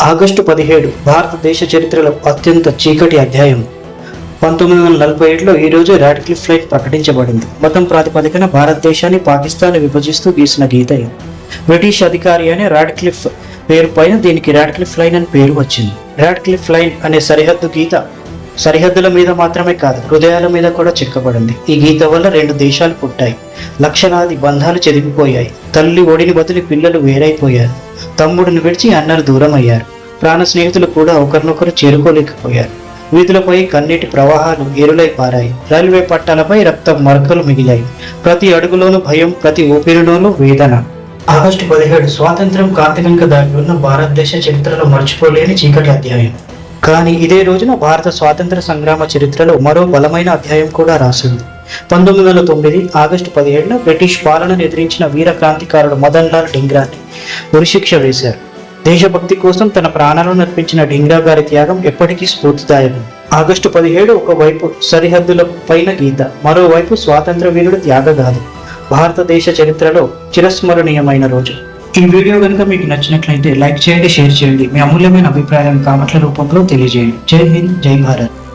August పదిహేడు భారతదేశ చరిత్రలో అత్యంత చీకటి అధ్యాయం. పంతొమ్మిది వందల నలభై ఏడులో ఈరోజు రాడ్క్లిఫ్ ఫ్లైట్ ప్రకటించబడింది. మతం ప్రాతిపదికన భారతదేశాన్ని పాకిస్తాన్ విభజిస్తూ గీసిన గీత ఇది. బ్రిటిష్ అధికారి అనే రాడ్క్లిఫ్ పేరు పైన దీనికి రాడ్క్లిఫ్ లైన్ అని పేరు వచ్చింది. రాడ్క్లిఫ్ లైన్ అనే సరిహద్దు గీత సరిహద్దుల మీద మాత్రమే కాదు హృదయాల మీద కూడా చెక్కబడింది. ఈ గీత వల్ల రెండు దేశాలు పుట్టాయి. లక్షలాది బంధాలు చెదిరిపోయాయి. తల్లి ఒడిని బదిలి పిల్లలు వేరైపోయారు. తమ్ముడిని విడిచి అన్నలు దూరం అయ్యారు ప్రాణ స్నేహితులు కూడా ఒకరినొకరు చేరుకోలేకపోయారు. వీధులపై కన్నీటి ప్రవాహాలు ఏరులై పారాయి. రైల్వే పట్టాలపై రక్తం మరకలు మిగిలాయి. ప్రతి అడుగులోనూ భయం ప్రతి ఊపిరిలోనూ వేదన. ఆగస్టు పదిహేడు స్వాతంత్రం కాంతికంక దాగి ఉన్న భారతదేశ చరిత్రలో మర్చిపోలేని చీకటి అధ్యాయం. కానీ ఇదే రోజున భారత స్వాతంత్ర సంగ్రామ చరిత్రలో మరో బలమైన అధ్యాయం కూడా రాసింది. పంతొమ్మిది వందల తొమ్మిది ఆగస్టు పదిహేడున బ్రిటిష్ పాలనను ఎదిరించిన వీర క్రాంతికారుడు మదన్ లాల్ డింగ్రాని ఉరిశిక్ష వేశారు. దేశభక్తి కోసం తన ప్రాణాలను అర్పించిన డింగ్రా గారి త్యాగం ఎప్పటికీ స్ఫూర్తిదాయకం. ఆగస్టు పదిహేడు ఒకవైపు సరిహద్దుల పైన గీత మరోవైపు స్వాతంత్ర వీరుడు త్యాగగాథ. భారతదేశ చరిత్రలో చిరస్మరణీయమైన రోజు. ఈ వీడియో కనుక మీకు నచ్చినట్లయితే లైక్ చేయండి షేర్ చేయండి. మీ అమూల్యమైన అభిప్రాయాలను కామెంట్ల రూపంలో తెలియజేయండి. జై హింద్ జై భారత్.